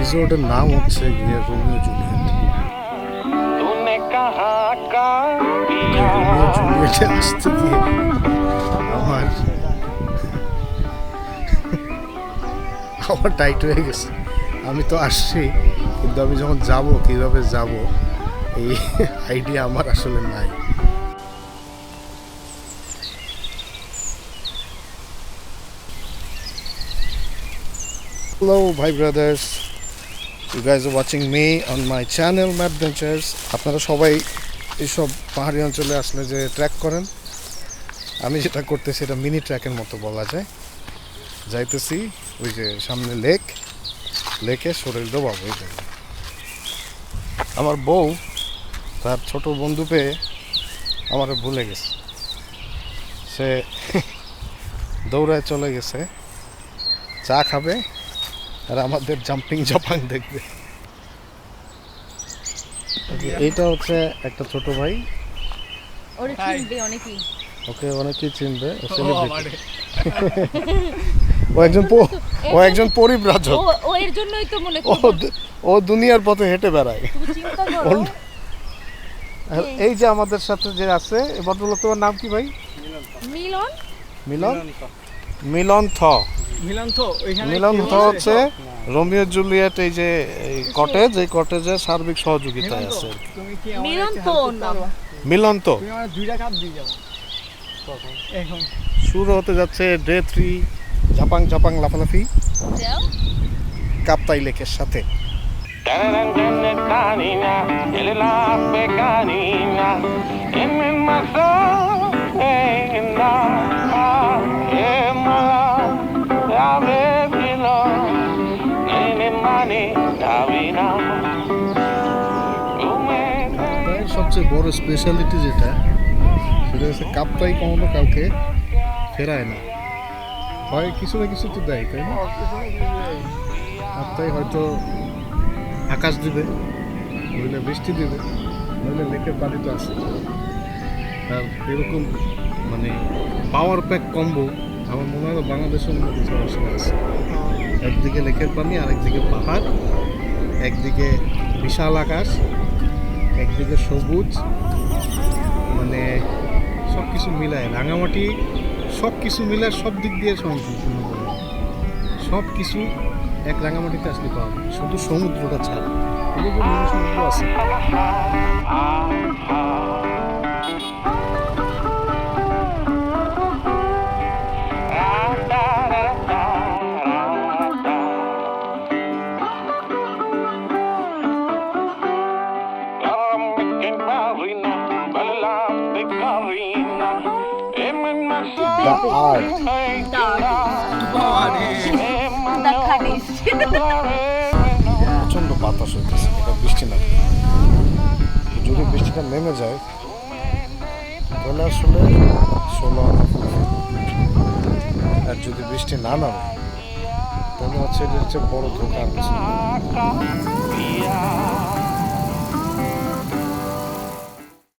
রিসোর্টের নাম হচ্ছে গিয়ে রোমিও জুলিয়েট। রোমিও জুলিয়েটে আসতে গিয়ে আমার আমার টাইট হয়ে গেছে। আমি তো আসছি কিন্তু আমি যখন যাব কীভাবে যাব এই আইডিয়া আমার আসলে নাই। Hello, my brothers. You guys are watching me on my channel, Map Adventures. আপনারা সবাই এইসব পাহাড়ি অঞ্চলে আসলে যে ট্র্যাক করেন আমি যেটা করতেছি এটা মিনি ট্র্যাকের মতো বলা যায় যাইতেছি ওই যে সামনে লেক লেকে শরীর ডোবাবো ওই জন্য আমার বউ তার ছোট বন্ধু পেয়ে আমার ভুলে গেছে সে দৌড়ায় চলে গেছে চা খাবে আর আমাদের জাম্পিং জাপাং দেখবে। এইটা হচ্ছে একটা ছোট ভাই। ওরে চিনবে অনেকেই। ওকে অনেকেই চিনবে ও celebrity। ও একজন প- ও একজন পরিব্রাজক। ও ও এর জন্যই তো মনে ও করো ও দুনিয়ার পথে হেঁটে বেড়ায়। তুমি চিন্তা করো। এই যে আমাদের সাথে যে আছে ভদ্রলোক তোমার নাম কি ভাই? মিলন? মিলন? মিলন থ। মিলন তো ওইখানে মিলন কেউ থ আছে? হচ্ছে রোমিও জুলিয়েট এই যে কটেজ এই কটেজের সার্বিক সহযোগিতায় আছে তুমি কি মিলন তো শুরু হতে যাচ্ছে ডে থ্রি জাপাং জাপাং লাফালাফি। কাপ্তাই লেকের সাথে। Pecanina, en সবচেয়ে বড় স্পেশালিটি যেটা, সেটা হচ্ছে কাপ্তাই কখনো কাউকে ফেরায় না। হয় কিছু না কিছু তো দেয়, তাই না? কাপ্তাই হয়তো আকাশ দিবে, নইলে বৃষ্টি দিবে, নইলে লেকের পানি তো আছে। আর এরকম মানে পাওয়ার প্যাক কম্বো আমার মনে হয় বাংলাদেশের মধ্যে আছে। একদিকে লেকের পানি আর একদিকে পাহাড় একদিকে বিশাল আকাশ একদিকে সবুজ মানে সব কিছু মিলায়। রাঙামাটি সব কিছু মিলায় সব দিক দিয়ে সম্পূর্ণ। সব কিছু এক রাঙামাটিতে আসলে পাওয়া শুধু সমুদ্রটা ছাড়া। সমুদ্র আছে। দ্য আর্ট দেখানিস প্রচণ্ড বাতাস হইতেছে, এটা বৃষ্টি না যদি বৃষ্টিটা নেমে যায়, তাহলে আসলে ষোলো আর যদি বৃষ্টি না নামে, তাহলে হচ্ছে এটা হচ্ছে বড় ধোকা না।